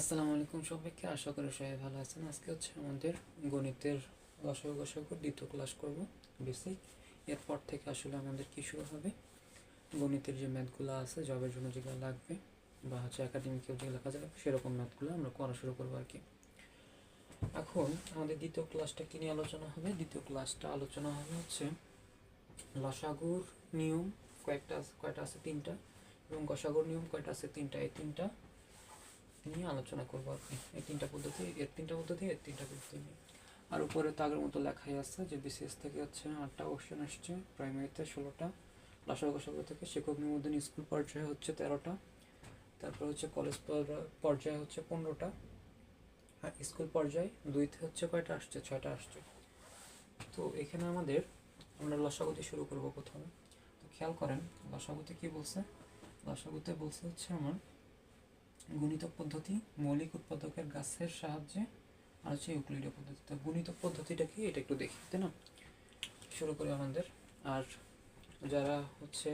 আসসালামু আলাইকুম সবাইকে, আশা করি সবাই ভালো আছেন। আজকে হচ্ছে আমাদের গণিতের দশক দশকের দ্বিতীয় ক্লাস করব বেসিক এরপর থেকে আসলে আমাদের কি শুরু হবে? গণিতের যে ম্যাথগুলো আছে জবের জন্য যেগুলো লাগবে, বা হচ্ছে একাডেমিকেও যেগুলো কাজে লাগবে সেরকম ম্যাথগুলো আমরা করা শুরু করব আর কি। এখন আমাদের দ্বিতীয় ক্লাসটা কী নিয়ে আলোচনা হবে? দ্বিতীয় ক্লাসটা আলোচনা হবে হচ্ছে লসাগুর নিয়ম কয়েকটা কয়টা আছে? তিনটা। এবং গসাগুর নিয়ম কয়টা আছে? তিনটা। এই তিনটা নিয়ে আলোচনা করব আর কি এই তিনটা পদ্ধতি, এর তিনটা পদ্ধতি, এর তিনটা পদ্ধতি নিয়ে। আর উপরে তো আগের মতো লেখাই আছে যে বিসিএস থেকে হচ্ছে আটটা কোশ্চেন আসছে প্রাইমারিতে ষোলোটা লাসার গসাগর থেকে শিক্ষক নিবন্ধন স্কুল পর্যায়ে হচ্ছে তেরোটা, তারপর হচ্ছে কলেজ পর- পর্যায়ে হচ্ছে পনেরোটা, আর স্কুল পর্যায়ে দুইতে হচ্ছে কয়টা আসছে? ছয়টা আসছে। তো এখানে আমাদের, আমরা লসাগুতি শুরু করব প্রথমে। তো খেয়াল করেন, লসাগুতে কি বলছে? লসাগুতে বলছে হচ্ছে আমার গুণিতক পদ্ধতি মৌলিক উৎপাদকের গাছের সাহায্যে আর হচ্ছে ইউক্লিডীয় পদ্ধতি। তো গুণিতক পদ্ধতিটা কি? এটা একটু দেখি, তাই না? শুরু করি আমাদের। আর যারা হচ্ছে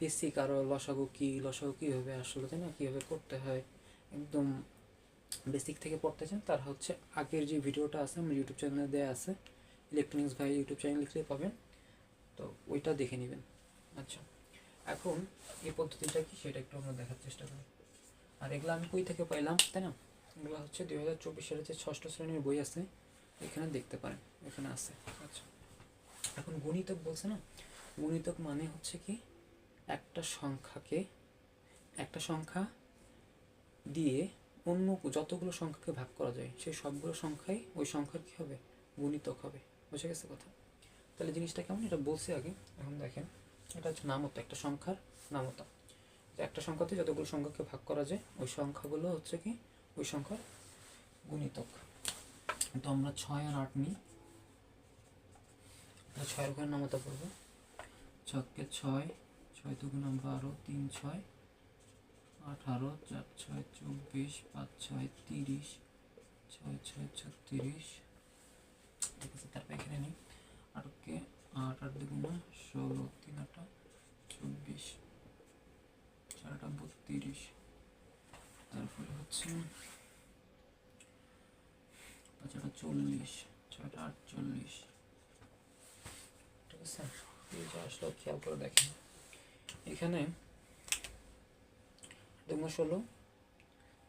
বেসিক আরও লসাগু কী, লসাগু কীভাবে আসলে, তাই না? কীভাবে করতে হয়, একদম বেসিক থেকে পড়তে চান তারা হচ্ছে আগের যে ভিডিওটা আছে আমার ইউটিউব চ্যানেলে দেওয়া আছে ইলেকট্রনিক্স ভাই ইউটিউব চ্যানেল লিখলে পাবেন। তো ওইটা দেখে নেবেন। আচ্ছা এখন এই পদ্ধতিটা কি? সেটা একটু আমরা দেখার চেষ্টা করি। আর এগুলো আমি কই থেকে পাইলাম, তাই না? এগুলো হচ্ছে দুই হাজার চব্বিশ সালের যে ষষ্ঠ শ্রেণির বই আছে, এখানে দেখতে পারেন, এখানে আছে। আচ্ছা। এখন গণিতক বলছে না? গণিতক মানে হচ্ছে কি, একটা সংখ্যাকে, একটা সংখ্যা দিয়ে অন্য যতগুলো সংখ্যাকে ভাগ করা যায়, সেই সবগুলো সংখ্যাই ওই সংখ্যার কী হবে? গুণিতক হবে। বুঝে গেছে কথা? তাহলে জিনিসটা কেমন? এটা বলছি আগে। এখন দেখেন, এটা হচ্ছে নামতা, একটা সংখ্যার নামতা। একটা সংখ্যাতে যতগুলো সংখ্যাকে ভাগ করা যায়, ওই সংখ্যাগুলো হচ্ছে কি? ওই সংখ্যার গুণিতক। তো আমরা ছয় আর আট নিই। ছয়ের ঘরের নামতা পড়ব। ছককে ছয় ছয় দুগুণ বারো তিন, ছয়, আঠারো, চার, ছয়, চব্বিশ, পাঁচ, ছয়, তিরিশ, ছয় ছয়, ছত্রিশ। ঠিক আছে, তারপর এখানে নিই। আটকে আট আট দুগুণ ষোলো, তিন আটা চব্বিশ। চারটা বত্রিশ। তারপরে হচ্ছে পাঁচটা চল্লিশ, ছয়টা আটচল্লিশ। ঠিক আছে আসলে খেয়াল করে দেখেন এখানে দুগুণ ষোলো,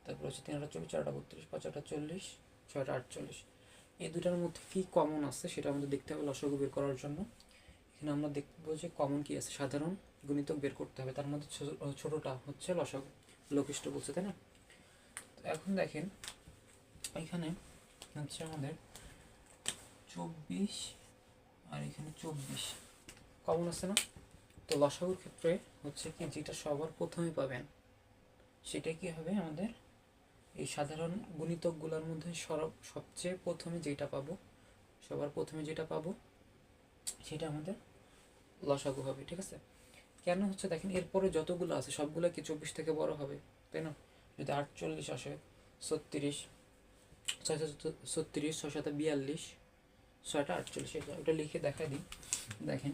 তারপর হচ্ছে তিন আটা চব্বিশ চারটা বত্রিশ পাঁচ আটা চল্লিশ, ছয়টা আটচল্লিশ। এই দুটার মধ্যে কী কমন আছে সেটা আমাদের দেখতে হবে, লসগু বের করার জন্য। এখানে আমরা দেখব যে কমন কি আছে, সাধারণ। গুণিতক বের করতে হবে। তার মধ্যে ছোট- ছোটটা হচ্ছে লসাগু। লঘিষ্ঠ বলছে, তাই না? এখন দেখেন, এখানে হচ্ছে আমাদের চব্বিশ আর এখানে চব্বিশ। কমন আছে না? তো লসাগুর ক্ষেত্রে হচ্ছে কি, যেটা সবার প্রথমে পাবেন, সেটা কি হবে আমাদের? এই সাধারণ গুণিতকগুলোর মধ্যে সরব সবচেয়ে প্রথমে যেটা পাবো, সবার প্রথমে যেটা পাবো, সেটা আমাদের লসাগু হবে, ঠিক আছে? কেন হচ্ছে দেখেন এরপরে যতগুলো আছে, সবগুলো কি চব্বিশ থেকে বড় হবে? তাই না? যদি আটচল্লিশ আসে, ছত্রিশ ছয় ছত্রিশ ছয় সাথে বিয়াল্লিশ, ছয়টা আটচল্লিশ ওটা লিখে দেখা দিই। দেখেন,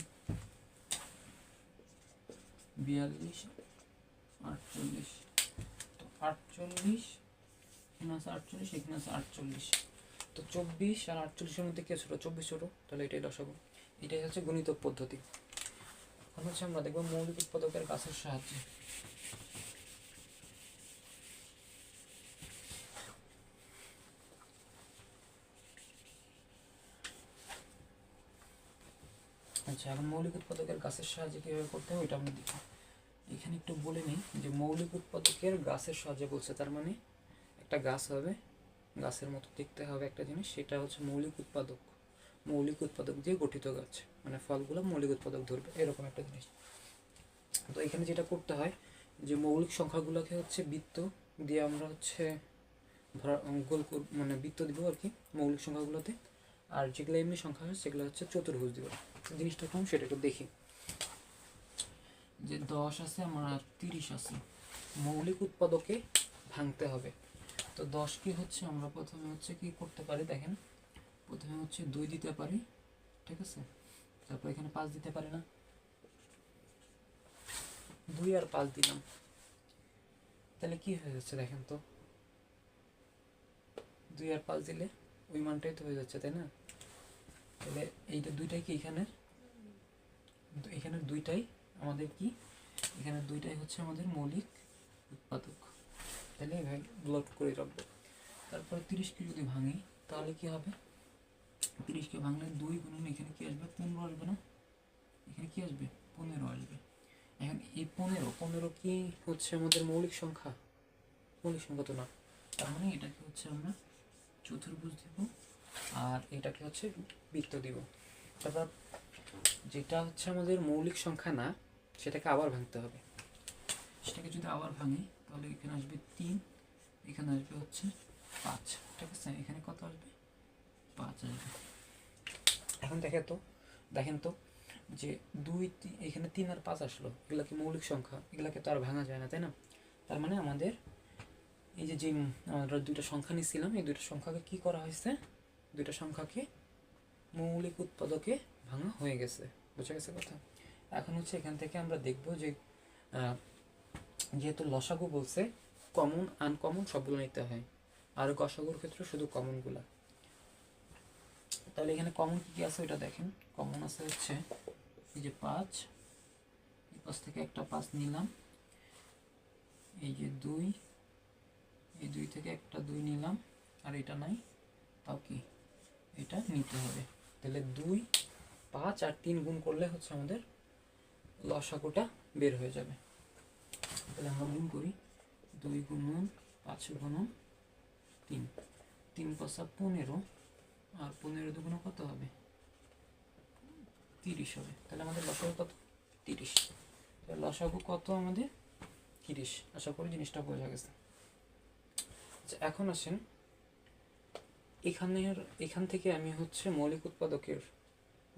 বিয়াল্লিশ, আটচল্লিশ, তো আটচল্লিশ, এখানে আছে আটচল্লিশ, এখানে আছে আটচল্লিশ। তো চব্বিশ আর আটচল্লিশের মধ্যে কে ছোটো? চব্বিশ ছোটো? তাহলে এটাই লসাগু এটাই হচ্ছে গণিত পদ্ধতি। এখন হচ্ছে আমরা দেখব মৌলিক উৎপাদকের গাছের সাহায্যে। আচ্ছা এখন মৌলিক উৎপাদকের গাছের সাহায্যে কীভাবে করতে হবে এটা আমরা দেখি এখানে একটু বলে নিই যে মৌলিক উৎপাদকের গাছের সাহায্যে বলছে, তার মানে একটা গাছ হবে, গাছের মতো দেখতে হবে একটা জিনিস, সেটা হচ্ছে মৌলিক উৎপাদক। মৌলিক উৎপাদক দিয়ে গঠিত গাছ। মানে ফলগুলো মৌলিক উৎপাদক ধরবে, এরকম একটা জিনিস। তো এখানে যেটা করতে হয়, যে মৌলিক সংখ্যাগুলোকে হচ্ছে বৃত্ত দিয়ে আমরা হচ্ছে গোল মানে বৃত্ত দিব আর কি, মৌলিক সংখ্যাগুলোতে। আর যেগুলো এমনি সংখ্যা হয়, সেগুলো হচ্ছে চতুর্ভুজ দিব। জিনিসটা কেমন সেটা একটু দেখি। যে দশ আছে, আমার তিরিশ আছে। মৌলিক উৎপাদকে ভাঙতে হবে। তো দশ কি হচ্ছে আমরা প্রথমে হচ্ছে কি করতে পারি, দেখেন। প্রথমে হচ্ছে দুই দিতে পারি, ঠিক আছে? তারপর এখানে পাঁচ দিতে পারি না। দুই আর পাঁচ দিলাম। তাহলে কি হয়ে যাচ্ছে দেখেন তো? দুই আর পাঁচ দিলে ওই মানটাই তো হয়ে যাচ্ছে, তাই না? তাহলে এইটা দুইটাই কি এখানে? এখানে দুইটাই আমাদের কি? এখানে দুইটাই হচ্ছে আমাদের মৌলিক উৎপাদক। তাহলে ব্লট করে রাখব। তারপরে তিরিশকে যদি ভাঙি, তাহলে কি হবে? তিরিশকে ভাঙলে দুই গুণন, এখানে কি আসবে? পনেরো আসবে না? এখানে কি আসবে? পনেরো আসবে। এখন এই পনেরো পনেরো কি হচ্ছে আমাদের মৌলিক সংখ্যা? মৌলিক সংখ্যা তো না। তার মানে এটাকে হচ্ছে আমরা চতুর্ভুজ দিব, আর এটাকে হচ্ছে বৃত্ত দিব। তারপর যেটা হচ্ছে আমাদের মৌলিক সংখ্যা না, সেটাকে আবার ভাঙতে হবে। সেটাকে যদি আবার ভাঙি, তাহলে এখানে আসবে তিন, এখানে আসবে হচ্ছে পাঁচ। ঠিক আছে? এখানে কত আসবে? পাঁচ এখন দেখে তো, দেখেন তো যে দুই এখানে তিন আর পাঁচ আসলো, এগুলা কি মৌলিক সংখ্যা? এগুলাকে তো আর ভাঙা যায় না, তাই না? তার মানে আমাদের এই যে যে আমরা দুইটা সংখ্যা নিয়েছিলাম এই দুইটা সংখ্যাকে কি করা হয়েছে? দুইটা সংখ্যাকে মৌলিক উৎপাদকে ভাঙা হয়ে গেছে। বুঝা গেছে কথা? এখন হচ্ছে এখান থেকে আমরা দেখব যে যেহেতু লসাগু বলছে, কমন, আনকমন সবগুলো নিতে হয়। আর গসাগুর ক্ষেত্রে শুধু কমনগুলা। তাহলে এখানে কমন কি কি আছে ওটা দেখেন। কমন আছে হচ্ছে এই যে পাঁচ। এই পাঁচ থেকে একটা পাঁচ নিলাম। এই যে দুই। এই দুই থেকে একটা দুই নিলাম। আর এটা নাই। তাও কি? এটা নিতে হবে। তাহলে দুই, পাঁচ আর তিন গুণ করলে হচ্ছে আমাদের লসাগুটা বের হয়ে যাবে। তাহলে আমরা গুণ করি দুই গুণন পাঁচ গুণন তিন। তিন পাঁচা পনেরো। আর পনেরো দুগুণ কত হবে? তিরিশ হবে। তাহলে আমাদের লসাগু কত? তিরিশ। লসাগু কত আমাদের? তিরিশ। আশা করি জিনিসটা বোঝা গেছে। আচ্ছা এখন আসেন। এখানের, এখান থেকে আমি হচ্ছে মৌলিক উৎপাদকের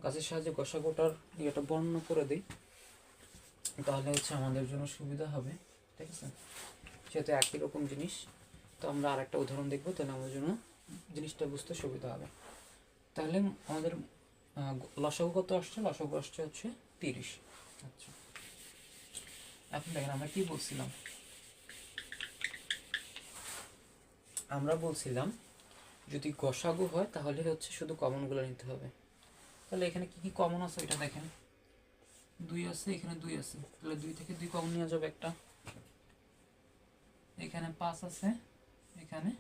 গাছের সাহায্যে গসাগোটার ইয়েটা বর্ণনা করে দিই। তাহলে হচ্ছে আমাদের জন্য সুবিধা হবে। ঠিক আছে? যেহেতু একই রকম জিনিস, তো আমরা আর একটা উদাহরণ দেখব, তাহলে আমাদের জন্য জিনিসটা বুঝতে সুবিধা হবে। তাহলে আমাদের লসাগু কত আসছে? লসাগু আসছে হচ্ছে তিরিশ। আচ্ছা। এখন দেখেন আমরা কি বলছিলাম? আমরা বলছিলাম, যদি গসাগু হয় তাহলে হচ্ছে শুধু কমনগুলো নিতে হবে। তাহলে এখানে কি কি কমন আছে এটা দেখেন। দুই আছে, এখানে দুই আছে। তাহলে দুই থেকে দুই কমন নেওয়া যাবে একটা। এখানে পাঁচ আছে, এখানে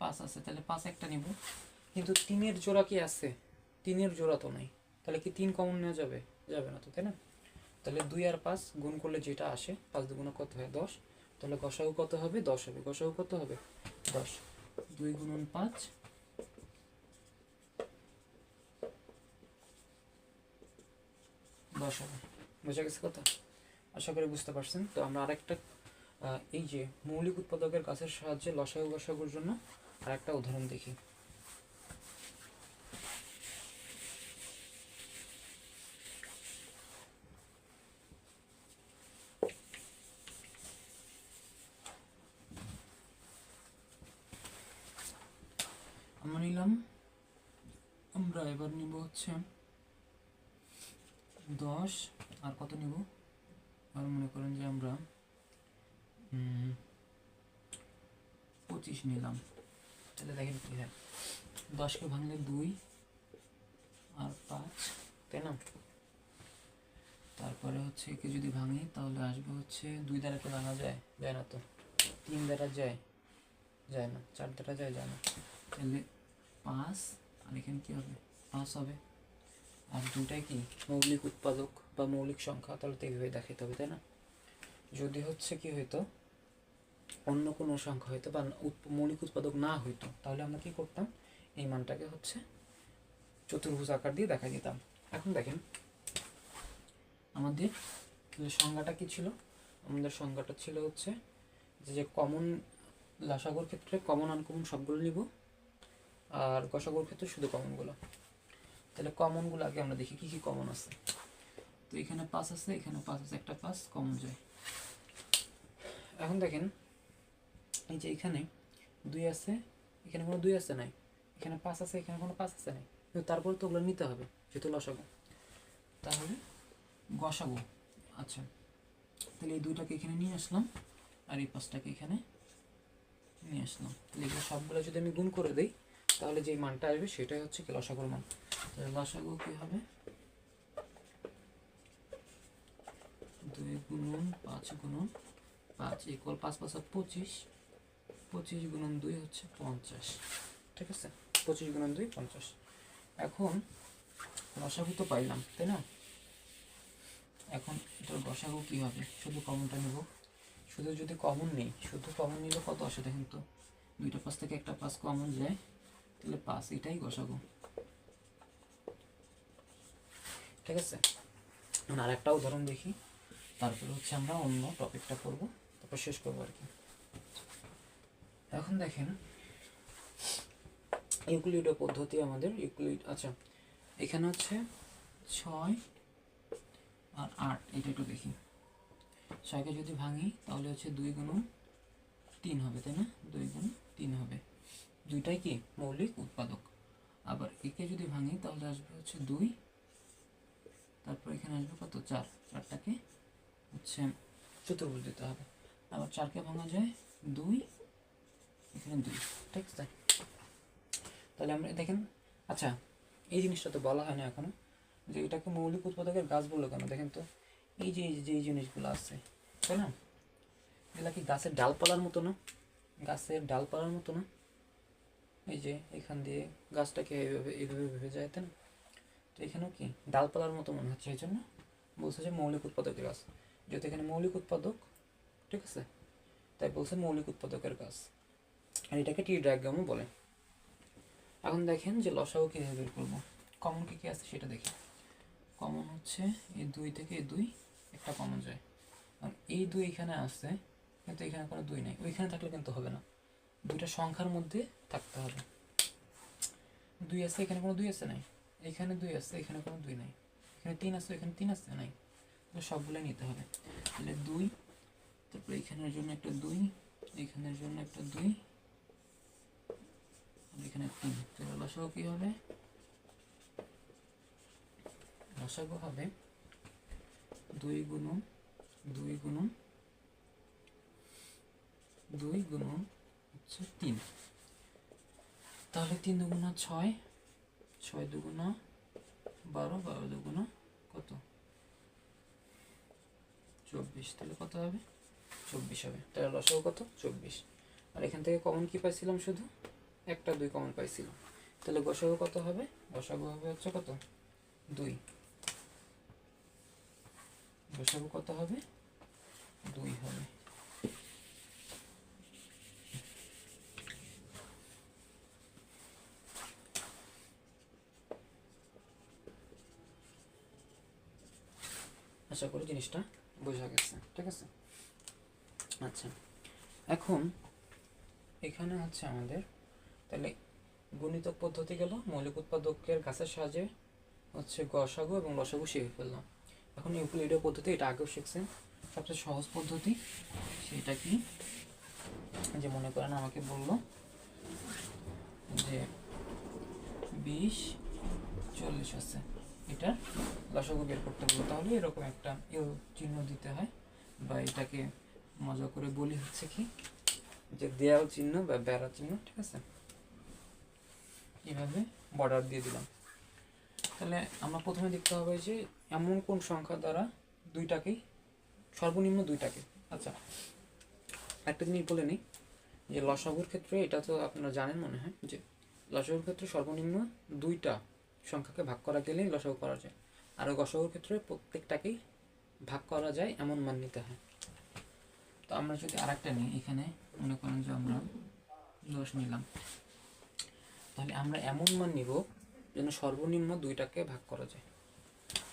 পাঁচ আছে। তাহলে পাঁচ একটা নিব। কিন্তু তিনের জোড়া কি আছে? তিনের জোড়া তো নাই। তাহলে কি তিন কমন নেওয়া যাবে? যাবে না তো, তাই না? তাহলে দুই আর পাঁচ গুণ করলে যেটা আসে, পাঁচ দুগুণ কত হয়? দশ। তাহলে গসাগু কত হবে? দশ হবে। গসাগু কত হবে? দশ। দুই গুণন পাঁচ। দশ হবে। বোঝা গেছে কথা? আশা করি বুঝতে পারছেন। তো আমরা আরেকটা এই যে মৌলিক উৎপাদকের গাছের সাহায্যে লসাগু গসাগুর জন্য আরেকটা উদাহরণ দেখি আমরা নিলাম আমরা এবার নিব হচ্ছে দশ। আর কত নিব? আর মনে করেন যে আমরা পঁচিশ নিলাম। তাহলে দেখেন কি হয়, দশকে ভাঙলে দুই আর পাঁচ, তাই না? তারপরে হচ্ছে একে যদি ভাঙি, তাহলে আসবে হচ্ছে দুই দ্বারা কি ভাঙা যায় যায় না তো? তিন দ্বারা যায় যায় না, চার দ্বারা যায় যায় না। তাহলে পাঁচ আর এখানে কি হবে? পাঁচ হবে। আর দুটাই কি? মৌলিক উৎপাদক বা মৌলিক সংখ্যা তাহলে তো এইভাবে দেখাইতে হবে, তাই না? যদি হচ্ছে কি হইতো, অন্য কোনো সংখ্যা হইতো বা মৌলিক উৎপাদক না হইতো, তাহলে আমরা কি করতাম? এই মানটাকে হচ্ছে চতুর্ভুজ আকার দিয়ে দেখা দিতাম। এখন দেখেন, আমাদের সংজ্ঞাটা কি ছিল? আমাদের সংজ্ঞাটা ছিল হচ্ছে যে কমন লাসাগর ক্ষেত্রে কমন আনকমন সবগুলো নিব। আর গসাগর ক্ষেত্রে শুধু কমনগুলো তাহলে কমনগুলো আগে আমরা দেখি কি কি কমন আছে। তো এখানে পাঁচ আছে, এখানে পাঁচ আছে, একটা পাঁচ কমন যায়। এখন দেখেন, এই যে এখানে দুই আছে, এখানে কোনো দুই আছে নাই। এখানে পাঁচ আছে, এখানে কোনো পাঁচ আছে নাই। কিন্তু তারপর তো ওগুলো নিতে হবে, যেহেতু লসাগু। তাহলে গসাগু আচ্ছা। তাহলে এই দুইটাকে এখানে নিয়ে আসলাম, আর এই পাঁচটাকে এখানে নিয়ে আসলাম। তাহলে সবগুলো যদি আমি গুণ করে দিই তাহলে যে মানটা আসবে সেটাই হচ্ছে কি লসাগুর মান। লসাগু কি হবে? দুই গুণন পাঁচ গুণন পাঁচ ইকুয়াল পাঁচ পাঁচ পঁচিশ পঁচিশ গুণন দুই হচ্ছে পঞ্চাশ। ঠিক আছে? পঁচিশ গুণন দুই, পঞ্চাশ। এখন রসাগু তো পাইলাম, তাই না? এখন এটার রসাগু কী হবে? শুধু কমনটা নেব। শুধু যদি কমন নেই, শুধু কমন নিলে কত আসে দেখেন তো? দুইটা পাঁচ থেকে একটা পাঁচ কমন যায়। তাহলে পাঁচ এটাই গসাগু ঠিক আছে? এখন আর একটা উদাহরণ দেখি। তারপরে হচ্ছে আমরা অন্য টপিকটা করব, তারপর শেষ করব আর কি। এখন দেখেন ইউক্লিডীয় পদ্ধতি আমাদের, ইউক্লিড আচ্ছা এখানে হচ্ছে ছয় আর আট, এটা একটু দেখি। ছয়কে যদি ভাঙি, তাহলে হচ্ছে দুই গুণ তিন হবে, তাই না? দুই গুণ তিন হবে। দুইটাই কি মৌলিক উৎপাদক? আবার একে যদি ভাঙি, তাহলে আসবে হচ্ছে দুই। তারপর এখানে আসবে কত? চার। চারটাকে হচ্ছে চতুর্ভুজ দিতে হবে। আবার চারকে ভাঙা যায় দুই। এখানে দুই। ঠিক আছে? তাহলে আমরা দেখেন আচ্ছা এই জিনিসটা তো বলা হয় না এখনও। যে এটাকে মৌলিক উৎপাদকের গাছ বলল কেন? দেখেন তো, এই যে যে জিনিসগুলো আছে, তাই না? এগুলা কি গাছের ডালপালার মতো না? গাছের ডালপালার মতো না? এই যে এখান দিয়ে গাছটাকে এইভাবে এইভাবে ভেবে যায়, তাই না? তো এখানেও কি? ডালপালার মতো মনে হচ্ছে, এই জন্য বলছে যে মৌলিক উৎপাদকের গাছ। যেহেতু এখানে মৌলিক উৎপাদক, ঠিক আছে? তাই বলছে মৌলিক উৎপাদকের গাছ। আর এটাকে টি ডায়াগ্রামও বলে। এখন দেখেন যে লসাগু কীভাবে বের করব। কমন কী কী আছে সেটা দেখি। কমন হচ্ছে এই দুই থেকে এই দুই একটা কমন যায়। এই দুই এখানে আসছে কিন্তু এখানে কোনো দুই নেই। ওইখানে থাকলে কিন্তু হবে না। দুইটা সংখ্যার মধ্যে থাকতে হবে। দুই আছে, এখানে কোনো দুই আছে নাই? এখানে দুই আছে, এখানে কোনো দুই নাই। এখানে তিন আছে, এখানে তিন আছে নাই? তো সবগুলোই নিতে হবে। তাহলে দুই, তারপরে এখানের জন্য একটা দুই, এখানের জন্য একটা দুই এখানে তিন। তাহলে লসাগু কী হবে? লসাগু হবে দুই গুণন দুই গুণন, দুই হচ্ছে তিন তাহলে তিন দুগুণা ছয় ছয় দুগুণা বারো বারো দুগুণা কত? চব্বিশ, তাহলে কত হবে? চব্বিশ হবে। তাহলে লসাগু কত? চব্বিশ। আর এখান থেকে কমন কি পাইছিলাম শুধু? একটা, দুই কমন পাইছিলাম। তাহলে গসাগু কত হবে? গসাগু হবে হচ্ছে কত? দুই। গসাগু কত হবে? দুই হবে। আশা করি জিনিসটা বোঝা গেছে, ঠিক আছে? আচ্ছা এখন এখানে হচ্ছে আমাদের, তাহলে গণিতক পদ্ধতি গেল, মৌলিক উৎপাদকের গাছের সাহায্যে হচ্ছে গসাগু এবং লসাগু শিখে ফেললাম। এখন ইউক্লিডীয় পদ্ধতি, এটা আগেও শিখছেন সবচেয়ে সহজ পদ্ধতি সেটা কি? যে মনে করেন আমাকে বলল যে বিশ চল্লিশ আছে। এটা লসাগু বের করতে বলব তাহলে এরকম একটা ইউ চিহ্ন দিতে হয় বা এটাকে মজা করে বলি হচ্ছে কি যে দেয়াল চিহ্ন বা বেড়া চিহ্ন, ঠিক আছে? এভাবে বর্ডার দিয়ে দিলাম। তাহলে আমরা প্রথমে দেখতে হবে যে এমন কোন সংখ্যা দ্বারা দুইটাকেই, সর্বনিম্ন দুইটাকে। আচ্ছা একটা জিনিস বলে নিই যে লসাগুর ক্ষেত্রে, এটা তো আপনারা জানেন মনে হয়, যে লসাগুর ক্ষেত্রে সর্বনিম্ন দুইটা সংখ্যাকে ভাগ করা গেলেই লসাগু করা যায়। আর গসাগুর ক্ষেত্রে প্রত্যেকটাকেই ভাগ করা যায়, এমন মান নিতে হয়। তো আমরা যদি আর একটা নিই, এখানে মনে করেন যে আমরা দশ নিলাম। তাহলে আমরা এমন মান নিব যেন সর্বনিম্ন দুইটাকে ভাগ করা যায়।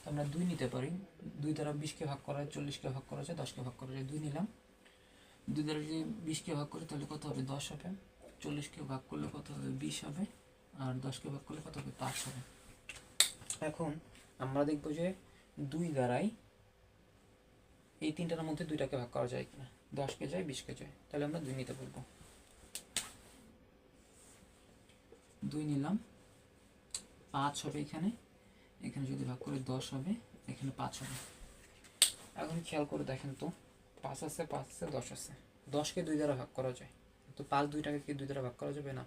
তো আমরা দুই নিতে পারি। দুই দ্বারা বিশকে ভাগ করা যায়, চল্লিশকে ভাগ করা যায়, দশকে ভাগ করা যায়, দুই নিলাম। দুই দ্বারা যদি বিশকে ভাগ করি, তাহলে কত হবে? দশ হবে। চল্লিশকে ভাগ করলে কত হবে? বিশ হবে। আর দশকে ভাগ করলে কত হবে? পাঁচ হবে। এখন আমরা দেখব যে দুই দ্বারাই এই তিনটার মধ্যে দুইটাকে ভাগ করা যায় কিনা। দশ দশকে যায়, বিশকে যায়। তাহলে আমরা দুই নিতে পারব দুই নিলাম। পাঁচ হবে এখানে। এখানে যদি ভাগ করে দশ হবে, এখানে পাঁচ হবে। এখন খেয়াল করে দেখেন তো, পাঁচ আছে পাঁচ আছে, দশ আছে। দশকে দুই দ্বারা ভাগ করা যায়। তো পাঁচ দুইটাকে কি দুই দ্বারা ভাগ করা যাবে? না।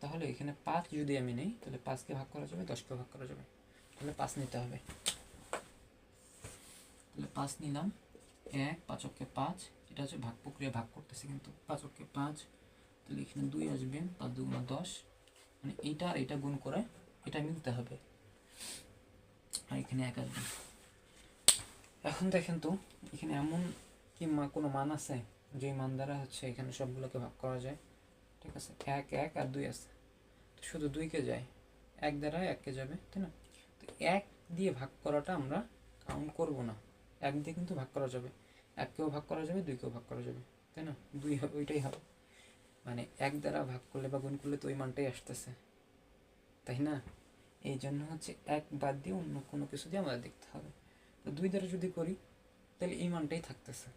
তাহলে এখানে পাঁচ যদি আমি নেই, তাহলে পাঁচকে ভাগ করা যাবে দশকে ভাগ করা যাবে। তাহলে পাঁচ নিতে হবে তাহলে পাঁচ নিলাম এক পাঁচককে পাঁচ এটা হচ্ছে ভাগ প্রক্রিয়া ভাগ করতেছে কিন্তু পাঁচককে পাঁচ তাহলে এখানে দুই আসবে পাঁচ দুগুণা দশ মানে এইটা আর এটা গুণ করে এটা মিলতে হবে আর এখানে এক আসবে এখন দেখেন তো এখানে এমন কি মা কোনো মান আছে যে মান দ্বারা হচ্ছে এখানে সবগুলোকে ভাগ করা যায় ঠিক আছে এক এক আর দুই আছে শুধু দুইকে যায় এক দ্বারা এককে যাবে তাই না এক দিয়ে ভাগ করাটা আমরা কাউন্ট করব না। এক দিয়ে কিন্তু ভাগ করা যাবে। এককেও ভাগ করা যাবে, দুইকেও ভাগ করা যাবে, তাই না? দুই হবে, ওইটাই হবে। মানে এক দ্বারা ভাগ করলে বা গুণ করলে তো ওই মানটাই আসতেছে, তাই না? এই জন্য হচ্ছে এক বাদ দিয়ে অন্য কোনো কিছু দিয়ে আমাদের দেখতে হবে। তো দুই দ্বারা যদি করি, তাহলে এই মানটাই থাকতেছে।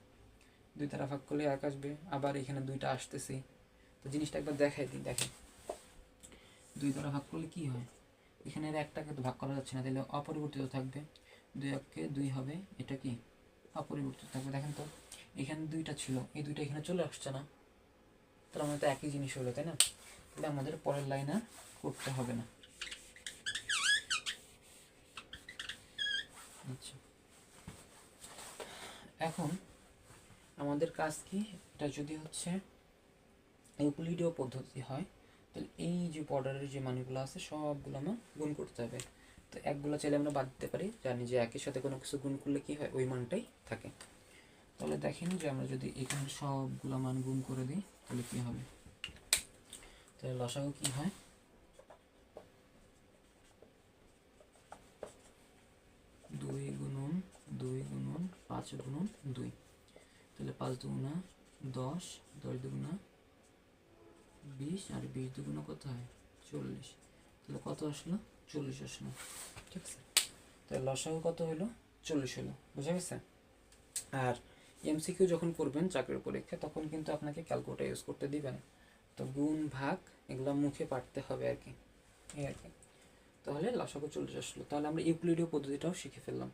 দুই দ্বারা ভাগ করলে এক আসবে, আবার এখানে দুইটা আসতেছে। তো জিনিসটা একবার দেখাই দিই, দেখেন। দুই দ্বারা ভাগ করলে কি হয়? এখানে এর একটাকে ভাগ করা যাচ্ছে না, তাহলে অপরিবর্তিত থাকবে। দুই এককে দুই হবে, এটা কি? অপরিবর্তিত থাকবে। দেখেন তো, এখানে দুইটা ছিল, এই দুইটা এখানে চলে আসছে না। তাহলে আমাদের তো একই জিনিস হলো, তাই না? তাহলে আমাদের পরের লাইন আর করতে হবে না। আচ্ছা। এখন আমাদের কাজ কি? এটা যদি হচ্ছে ইউক্লিডীয় পদ্ধতি হয় তাহলে এই যে বর্ডারের যে মানগুলো আছে, সবগুলো আমার গুণ করতে হবে। তো একগুলো চাইলে আমরা বাদ দিতে পারি। জানি যে একের সাথে কোনো কিছু গুণ করলে কি হয়, ওই মানটাই থাকে। তাহলে দেখেন যে আমরা যদি এখানে সবগুলো মান গুণ করে দিই, তাহলে কি হবে? তাহলে লসাগু কি হয়? দুই গুণন দুই গুণন, পাঁচ গুণন, দুই। তাহলে পাঁচ দুগুণা দশ দশ দুগুণা বিশ আর বিশ দুগুণা কত হয়? চল্লিশ। তাহলে কত আসলো? চল্লিশ আসলো। ঠিক আছে? তাহলে লসাগু কত হলো? চল্লিশ হলো। বুঝা গেছে? আর এমসিকিউ যখন করবেন চাকরির পরীক্ষা, তখন কিন্তু আপনাকে ক্যালকুলেটার ইউজ করতে দিবেন। তো গুণ, ভাগ এগুলো মুখে পাঠতে হবে আর কি। এই আর কি। তাহলে লসাগু চল্লিশ আসলো। তাহলে আমরা ইউক্লিডীয় পদ্ধতিটাও শিখে ফেললাম।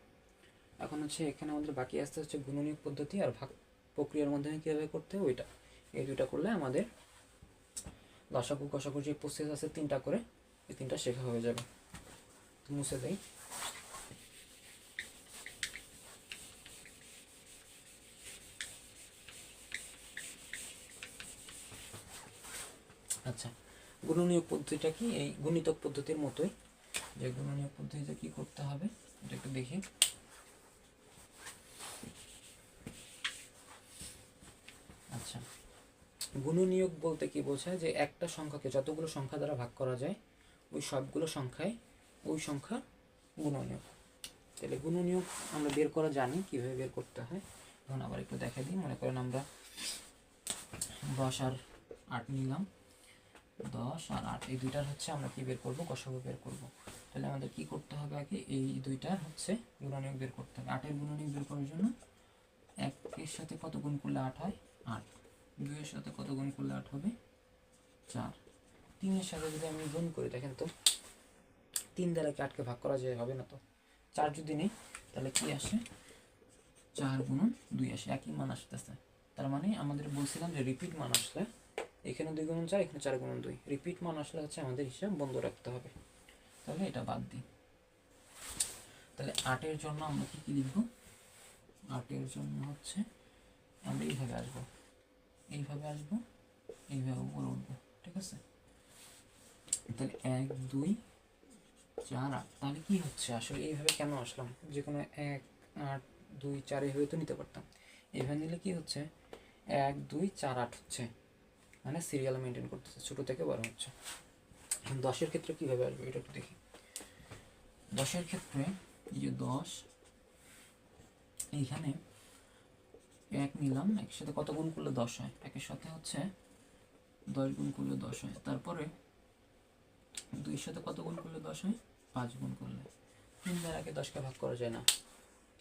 এখন হচ্ছে এখানে আমাদের বাকি আসতে হচ্ছে গুণনীয় পদ্ধতি আর ভাগ প্রক্রিয়ার মাধ্যমে কীভাবে করতে হয় ওইটা। এই দুইটা করলে আমাদের লসাগু কষাগু যে প্রসেস আছে তিনটা করে, এই তিনটা শেখা হয়ে যাবে। মুছে দেই। আচ্ছা গুণনীয় পদ্ধতিটা কি? এই গুণিতক পদ্ধতির মতোই। যে গুণনীয় পদ্ধতিতে কি করতে হবে, এটা একটু দেখি আচ্ছা গুণনীয়ক বলতে কি বোঝায় যে একটা সংখ্যাকে যতগুলো সংখ্যা দ্বারা ভাগ করা যায়, ওই সবগুলো সংখ্যায় ওই সংখ্যা গুণনীয়ক। তাহলে গুণনীয়ক আমরা বের করা জানি, কীভাবে বের করতে হয়। এখন আবার একটু দেখা দিই। মনে করেন আমরা দশ আর আট নিলাম। দশ আর আট, এই দুইটার হচ্ছে আমরা কি বের করব? কষাবো বের করব। তাহলে আমাদের কি করতে হবে আগে? এই দুইটার হচ্ছে গুণনীয়ক বের করতে হবে। আটের গুণনীয়ক বের করার জন্য একের সাথে কত গুণ করলে আট হয়? আট। দুইয়ের সাথে কত গুণ করলে আট হবে? চার। তিনের সাথে যদি আমি গুণ করি, দেখেন তো, তিন দ্বারা কি আটকে ভাগ করা যায়? হবে না তো। চার যদি নেই, তাহলে কি আসে? চার গুণন দুই আসে। একই মান আসতেছে। তার মানে আমাদের বলছিলাম যে রিপিট মান আসলে এখানে দুই গুণন চার, এখানে চার গুণন দুই। রিপিট মান আসলে হচ্ছে আমাদের হিসাব বন্ধ রাখতে হবে। তাহলে এটা বাদ দিই। তাহলে আটের জন্য আমরা কি কি লিখব? আটের জন্য হচ্ছে আমরা এইভাবে আসব। এইভাবে আসব, এইভাবে উপরে উঠবো, ঠিক আছে? তাহলে এক, দুই, চার, আট, তাহলে কি হচ্ছে? আসলে এইভাবে কেন আসলাম? যে কোনো এক, আট, দুই, চার এইভাবে তো নিতে পারতাম। এইভাবে নিলে কি হচ্ছে? এক, দুই, চার, আট হচ্ছে। মানে সিরিয়াল মেনটেন করতেছে, ছোটো থেকে বড় হচ্ছে। দশের ক্ষেত্রে কীভাবে আসবে? এটা একটু দেখি। দশের ক্ষেত্রে এই যে দশ, এইখানে এক নিলাম একের সাথে কত গুণ করলে দশ হয়? একের সাথে হচ্ছে দশ গুণ করলে দশ হয়। তারপরে দুইয়ের সাথে কত গুণ করলে দশ হয়? পাঁচ গুণ করলে। তিন দ্বারাকে দশকে ভাগ করা যায় না?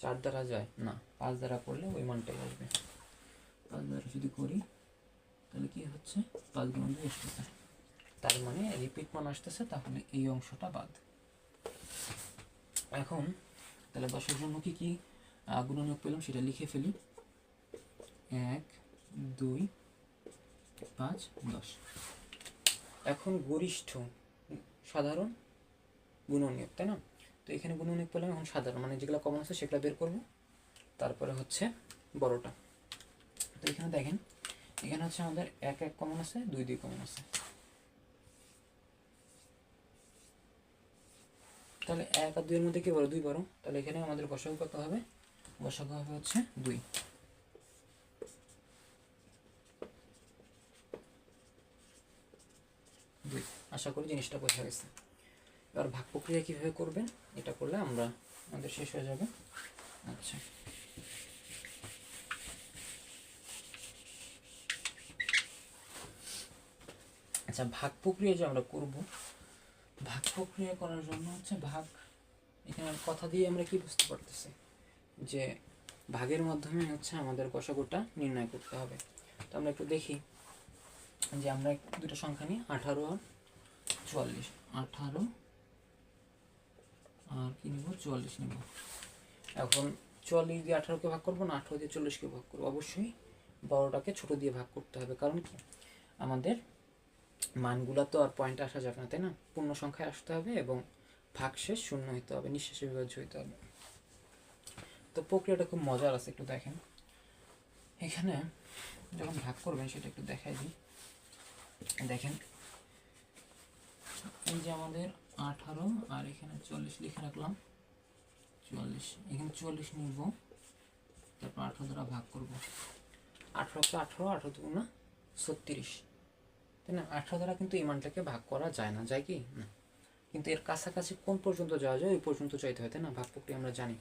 চার দ্বারা যায়? না। পাঁচ দ্বারা করলে ওই মানটাই আসবে। পাঁচ দ্বারা যদি করি তাহলে কি হচ্ছে? পাঁচ গুণ দুই আসতেছে তার মানে রিপিট মান আসতেছে তাহলে এই অংশটা বাদ। এখন তাহলে দশের জন্য কি কি আহ, গুণনীয়ক পেলাম সেটা লিখে ফেলি। এক, দুই, পাঁচ, দশ। এখন গরিষ্ঠ, সাধারণ গুণনীয়ক, তাই না? তো এখানে গুণনীয়ক পেলাম, এখন সাধারণ মানে যেগুলো কমন আছে সেগুলো বের করব। তারপরে হচ্ছে বড়টা। তো এখানে দেখেন, এখানে হচ্ছে আমাদের এক এক কমন আছে, দুই দুই কমন আছে। তাহলে এক আর দুইয়ের মধ্যে কি বড়? দুই বড়। তাহলে এখানে আমাদের গসাগু কত হবে? গসাগু হবে হচ্ছে দুই দুই আশা করি জিনিসটা বোঝা গেছে। এবার ভাগ প্রক্রিয়া কীভাবে করবেন, এটা করলে আমরা আমাদের শেষ হয়ে যাবে। আচ্ছা। আচ্ছা ভাগ প্রক্রিয়া যে আমরা করব, ভাগ প্রক্রিয়া করার জন্য হচ্ছে ভাগ, এখানে কথা দিয়ে আমরা কি বুঝতে পারতেছি? যে ভাগের মাধ্যমে হচ্ছে আমাদের কষাগুটা নির্ণয় করতে হবে। তো আমরা একটু দেখি যে আমরা দুটো সংখ্যা নিই, আঠারো আর চুয়াল্লিশ, আঠারো, আর কি নিব? চুয়াল্লিশ নিব। এখন চুয়াল্লিশ দিয়ে আঠারোকে ভাগ করব না, আঠারো দিয়ে চল্লিশকে ভাগ করব। অবশ্যই বড়টাকে ছোট দিয়ে ভাগ করতে হবে। কারণ কি? আমাদের মানগুলা তো আর পয়েন্টে আসা যাবে না, তাই না? পূর্ণ সংখ্যায় আসতে হবে এবং ভাগশেষ শূন্য হতে হবে, নিঃশেষে বিভাজ্য হতে হবে। তো প্রক্রিয়াটা খুব মজার আছে, একটু দেখেন। এখানে যখন ভাগ করবেন, সেটা একটু দেখাই দিই। দেখেন এই যে আমাদের আঠারো, আর এখানে চল্লিশ লিখে রাখলাম। চুয়াল্লিশ এখানে চুয়াল্লিশ নিব। তারপর আঠারো দ্বারা ভাগ করব। আঠারোকে আঠারো আঠারো দুগুণা ছত্রিশ। তাই না? আঠারো দ্বারা কিন্তু এই মানটাকে ভাগ করা যায় না, যায় কি? না। কিন্তু এর কাছাকাছি কোন পর্যন্ত যাওয়া যায়, ওই পর্যন্ত চাইতে হয়, তাই না? ভাগ প্রক্রিয়া আমরা জানি।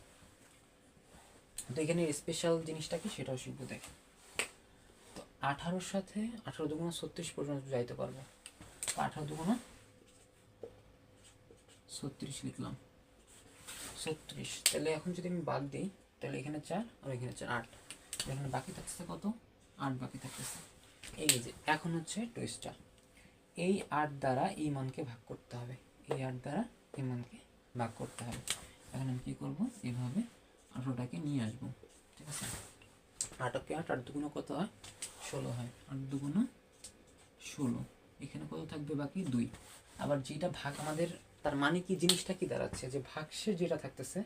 তো এখানে স্পেশাল জিনিসটা কি, সেটাও শিখব, দেখে। তো আঠারোর সাথে আঠারো দুগুণা ছত্রিশ পর্যন্ত যাইতে পারব। আঠারো দুগুণা ছত্রিশ লিখলাম। ছত্রিশ। তাহলে এখন যদি আমি বাদ দিই, তাহলে এখানে চার আর এখানে চার আট। এখানে বাকি থাকতেছে কত? আট বাকি থাকতেছে। এই যে, এখন হচ্ছে টুইস্টার এই আট দ্বারা এই মানকে ভাগ করতে হবে। এই আট দ্বারা এই মানকে ভাগ করতে হবে। এখন আমি কী করব? এভাবে আঠারোটাকে নিয়ে আসব। ঠিক আছে? আটকে আট আট দুগুণ কত হয়? ষোলো হয়। আট দুগুণ ষোলো। এখানে কত থাকবে বাকি? দুই। আবার যেটা ভাগ আমাদের তার মানে কি জিনিসটা কি দাঁড়াচ্ছে? যে ভাগশেষ যেটা থাকতেছে,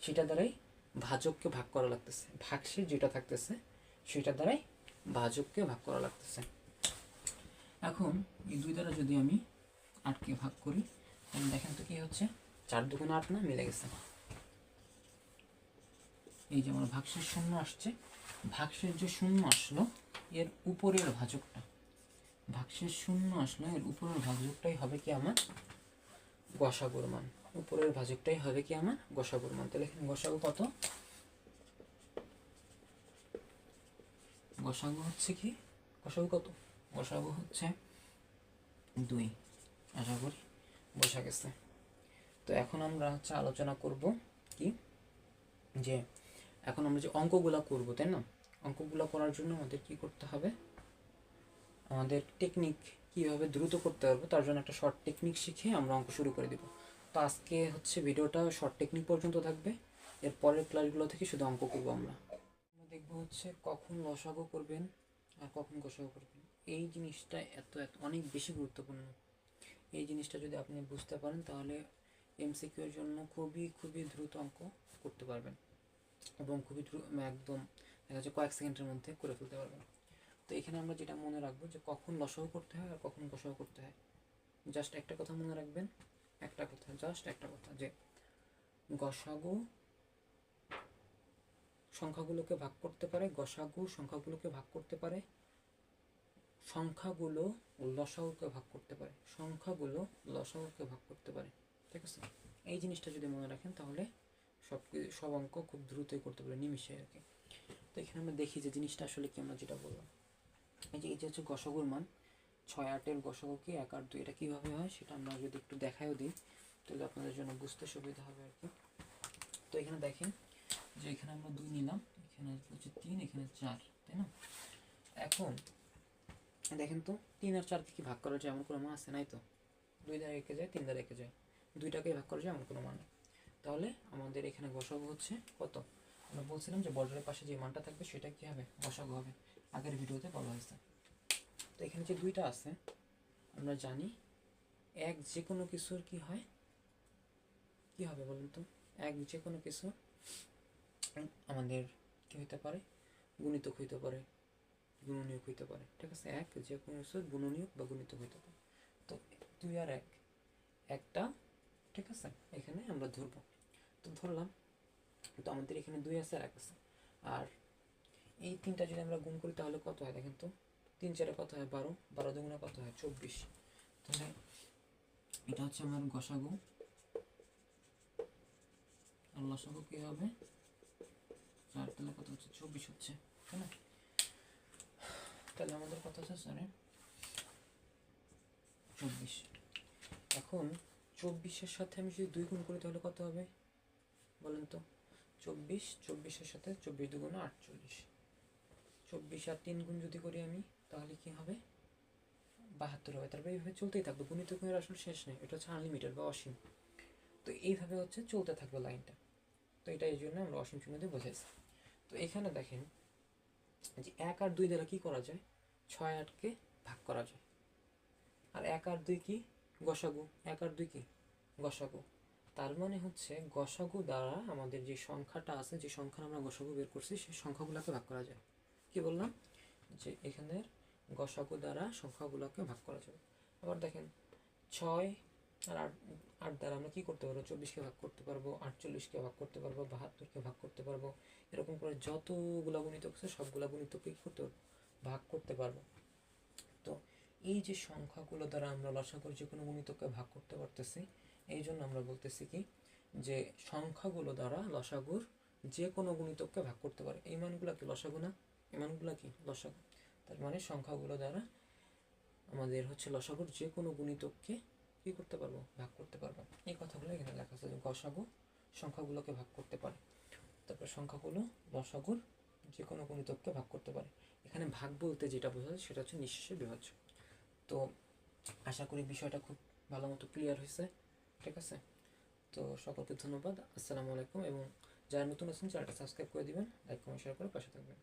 সেটা দ্বারাই ভাজককে ভাগ করা লাগতেছে। ভাগশেষ যেটা থাকতেছে, সেটা দ্বারাই ভাজককে ভাগ করা লাগতেছে। এখন এই দুই দ্বারা যদি আমি আটকে ভাগ করি, তাহলে দেখেন তো কি হচ্ছে? চার দুগুণ আট না, মিলে গেছে। এই যে আমার ভাগশেষ শূন্য আসছে। ভাগশেষ যে শূন্য আসলো, এর উপরের ভাজকটা। ভাগশেষ শূন্য আসলো, এর উপরের ভাজকটাই হবে কি আমার গসাগুর মান উপরের ভাজকটাই হবে কি আমার? গসাগুর মান তাহলে এখানে গসাগু কত? গসাগু হচ্ছে কি? গসাগু কত? গসাগু হচ্ছে দুই। আশা করি বসা গেছে। তো এখন আমরা হচ্ছে আলোচনা করব কি? যে এখন আমরা যে অঙ্কগুলা করব, তাই না? অঙ্কগুলা করার জন্য আমাদের কি করতে হবে? আমাদের টেকনিক কীভাবে দ্রুত করতে পারব, তার জন্য একটা শর্ট টেকনিক শিখে আমরা অঙ্ক শুরু করে দিব। তো আজকে হচ্ছে ভিডিওটা শর্ট টেকনিক পর্যন্ত থাকবে এর পরের ক্লাসগুলো থেকে শুধু অঙ্ক করব আমরা। দেখব হচ্ছে কখন লসাগু করবেন আর কখন গসাগু করবেন। এই জিনিসটা এত এত, অনেক বেশি গুরুত্বপূর্ণ। এই জিনিসটা যদি আপনি বুঝতে পারেন, তাহলে এমসিকিউর জন্য খুবই খুবই দ্রুত অঙ্ক করতে পারবেন এবং খুবই দ্রুত একদম, দেখা যাচ্ছে কয়েক সেকেন্ডের মধ্যে করে ফেলতে পারবেন। তো এখানে আমরা যেটা মনে রাখব যে কখন লসাগু করতে হয় আর কখন গসাগু করতে হয়। জাস্ট একটা কথা মনে রাখবেন, একটা কথা জাস্ট একটা কথা যে গসাগু সংখ্যাগুলোকে ভাগ করতে পারে, গসাগু সংখ্যাগুলোকে ভাগ করতে পারে, সংখ্যাগুলো লসাগুকে ভাগ করতে পারে, সংখ্যাগুলো লসাগুকে ভাগ করতে পারে, ঠিক আছে? এই জিনিসটা যদি মনে রাখেন তাহলে সব সব অঙ্ক খুব দ্রুতই করতে পারে নিমিশে আর কি। তো এখানে আমরা দেখি যে জিনিসটা আসলে কি আমরা যেটা বললাম। এই যে এটা হচ্ছে গসাগুর মান, ছয় আটের গসাগু কি, এক আট দুই, এটা কীভাবে হয় সেটা আমরা যদি একটু দেখায়ও দিই, তাহলে আপনাদের জন্য বুঝতে সুবিধা হবে আর কি। তো এখানে দেখেন যে, এখানে আমরা দুই নিলাম, এখানে হচ্ছে তিন, এখানে চার, তাই না? এখন দেখেন তো, তিন আর চারকে কি ভাগ করা যায়? এমন কোনো মান আছে নাই তো? দুই দ্বারা রেখে যায়, তিন দ্বারা রেখে যায়। দুইটাকে ভাগ করা যায়, এমন কোনো মান তাহলে আমাদের এখানে গসাগু হচ্ছে কত? আমরা বলছিলাম যে বর্ডারের পাশে যে মানটা থাকবে সেটা কি হবে? গসাগু হবে। আগের ভিডিওতে বলা হয়েছে। তো এখানে যে দুইটা আছে, আমরা জানি এক যে কোনো কিছুর কি হয়? কি হবে বলুন তো? এক যে কোনো কিছু আমাদের কি হইতে পারে? গুণিতক হইতে পারে, গুণনীয়ক হইতে পারে। ঠিক আছে? এক যে কোনো কিছু গুণনীয়ক বা গুণিতক হইতে পারে। তো দুই আর এক। একটা, ঠিক আছে? এখানে আমরা ধরবো। তো ধরলাম তো আমাদের এখানে দুই আছে আর এক আছে। আর এই তিনটা যদি আমরা গুণ করি, তাহলে কত হয় দেখেন তো? তিন চারে কত হয় বারো? বারো দুগুণে কত হয়? চব্বিশ। তাহলে এটা হচ্ছে আমার গসাগু। আর লসাগু কী হবে? চার, তাহলে কত হচ্ছে? চব্বিশ হচ্ছে, তাই না? তাহলে আমাদের কত হচ্ছে? সরি চব্বিশ। এখন চব্বিশের সাথে আমি যদি দুই গুণ করি, তাহলে কত হবে? বলেন তো। চব্বিশ, চব্বিশের সাথে চব্বিশ দুগুণ আটচল্লিশ। চব্বিশ আর তিন গুণ যদি করি আমি, তাহলে কি হবে? বাহাত্তর হবে। তারপরে এইভাবে চলতেই থাকবে। গুণিত গুণের আসলে শেষ নেই। এটা হচ্ছে আনলিমিটেড বা অসীম। তো এইভাবে হচ্ছে চলতে থাকবে লাইনটা তো এটা এই জন্য আমরা অসীম শূন্য দিয়ে বোঝাইছি। তো এখানে দেখেন যে এক আর দুই দ্বারা কি করা যায়? ছয় আটকে ভাগ করা যায়। আর এক আর দুই কি? গসাগু। এক আর দুই কি? গসাগু। তার মানে হচ্ছে গসাগু দ্বারা আমাদের যে সংখ্যাটা আছে, যে সংখ্যা আমরা গসাগু বের করছি, সেই সংখ্যাগুলোকে ভাগ করা যায়। কি বললাম? যে এখানের গসাগু দ্বারা সংখ্যাগুলোকে ভাগ করা যাবে। আবার দেখেন, ছয় আর আট আট দ্বারা আমরা কী করতে পারব? চব্বিশকে ভাগ করতে পারব, আটচল্লিশকে ভাগ করতে পারব, বাহাত্তরকে ভাগ করতে পারব। এরকম করে যতগুলা গুণিতক আছে, সবগুলা গুণিতকে কি করতে পারব, ভাগ করতে পারব। তো এই যে সংখ্যাগুলো দ্বারা আমরা লসাগুর যে কোনো গুণিতককে ভাগ করতে পারতেছি এই জন্য আমরা বলতেছি কি, যে সংখ্যাগুলো দ্বারা লসাগুর যে কোনো গুণিতককে ভাগ করতে পারে। এই মানগুলো কি লসাগু না? এই মানগুলো কি লসাগু? তার মানে সংখ্যাগুলো দ্বারা আমাদের হচ্ছে লসাগুর যে কোনো গুণিতককে কি করতে পারব? ভাগ করতে পারব। এই কথাগুলো এখানে লেখা আছে যে গসাগু সংখ্যাগুলোকে ভাগ করতে পারে। তারপর সংখ্যাগুলো লসাগুর যে কোনো গুণিতককে ভাগ করতে পারে। এখানে ভাগ বলতে যেটা বোঝা যায় সেটা হচ্ছে নিঃশেষে বিভাজ্য। তো আশা করি বিষয়টা খুব ভালো মতো ক্লিয়ার হয়েছে। ঠিক আছে? তো সকলকে ধন্যবাদ, আসসালামু আলাইকুম এবং যারা নতুন আছেন, চ্যানেলটা সাবস্ক্রাইব করে দিবেন লাইক কমেন্ট শেয়ার করে পাশে থাকবেন।